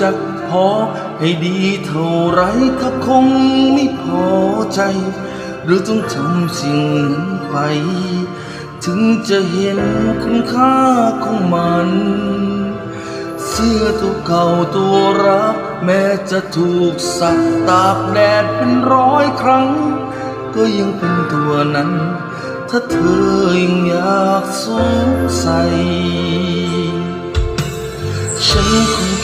จักพอให้ดีเท่าไรก็คงไม่พอใจ หรือต้องทำสิ่งนั้นไป ถึงจะเห็นคุณค่าของมัน เสื้อตัวเก่าตัวรัก แม้จะถูกสักตากแดดเป็นร้อยครั้ง ก็ยังเป็นตัวนั้น ถ้าเธอยังอยาก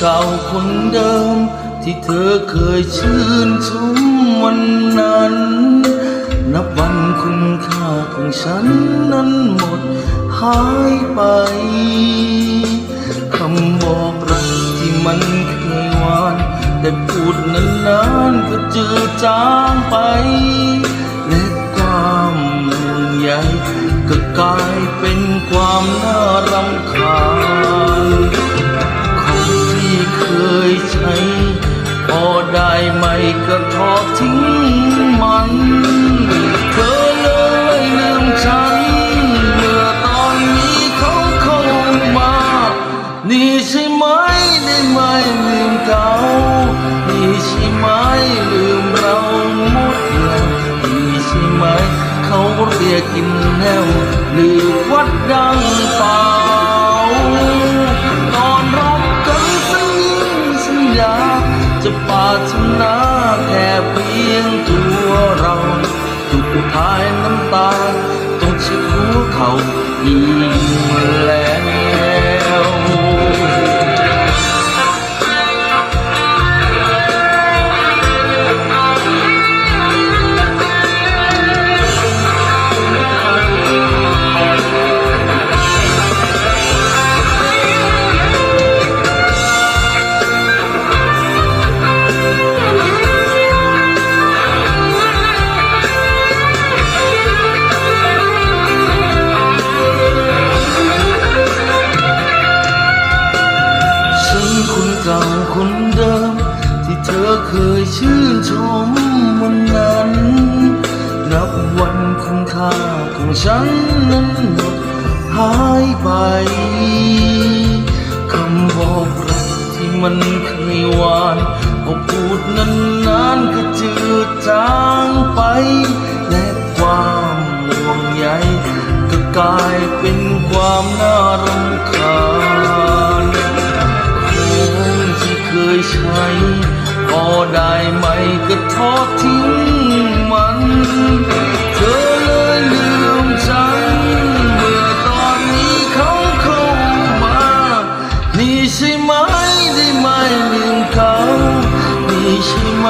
เก่าคนเดิม ที่เธอเคยชื่นชมวันนั้น นับวันคุณค่าของฉันนั้นหมดหายไปคำบอกรักที่มันเคยหวาน แต่พูดนานๆก็จืดจางไป และความห่วงใยก็กลายเป็นความน่ารำคาญ ก็ทอดทิ้งมันเธอเลยลืมฉันเมื่อตอนนี้เขาเข้ามา นี่ใช่ไหมได้ไหมลืมเก่านี่ใช่ไหมลืมเราหมดแล้วนี่ใช่ไหมเขาเรียกกินแนวหรือวัดดังเปล่าตอนรักกันสัญญิงสัญญาจะปารถนายน้ำตาต้องเช็ดหัวเขาอีกแล้ว นคนเก่าคนเดิม ที่เธอเคยชื่นชมวันนั้น นับวันคุณค่าของฉันนั้นหมดหายไปคำบอกรักที่มันเคยหวานพอพูดนานๆก็จืดจางไป และความห่วงใยก็กลายเป็นความน่ารำคาญ ใช้พอได้ไหมก็ทอดทิ้งมัน เธอเลยลืมฉันเมื่อตอนนี้เขาเข้ามา นี่ใช่ไหมได้ไหมลืมเขานี่ใช่ไหม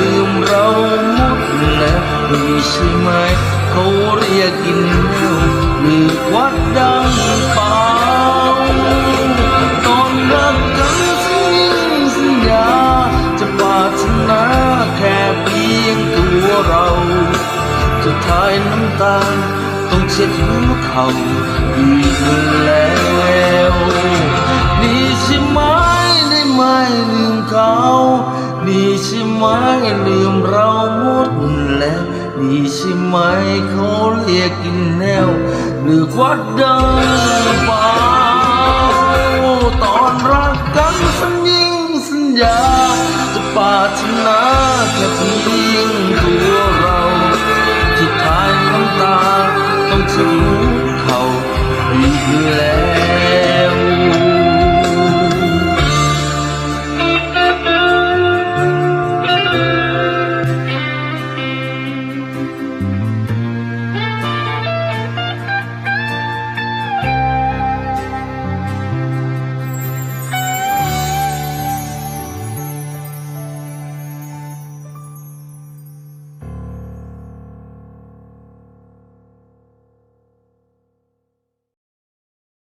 ลืมเราหมดแล้วนี่ใช่ไหมเขาเรียกกินแนวหรือวัดดังเป คายน้ำตา ต้องเช็ดหัวเขาอีกแล้วนี่ใช่ไหมได้ไหมลืมเขานี่ใช่ไหมลืมเราหมดแล้วนี่ใช่ไหมเขาเรียกกินแนวหรือควัดดังเป สักหัวเขานี่คือแ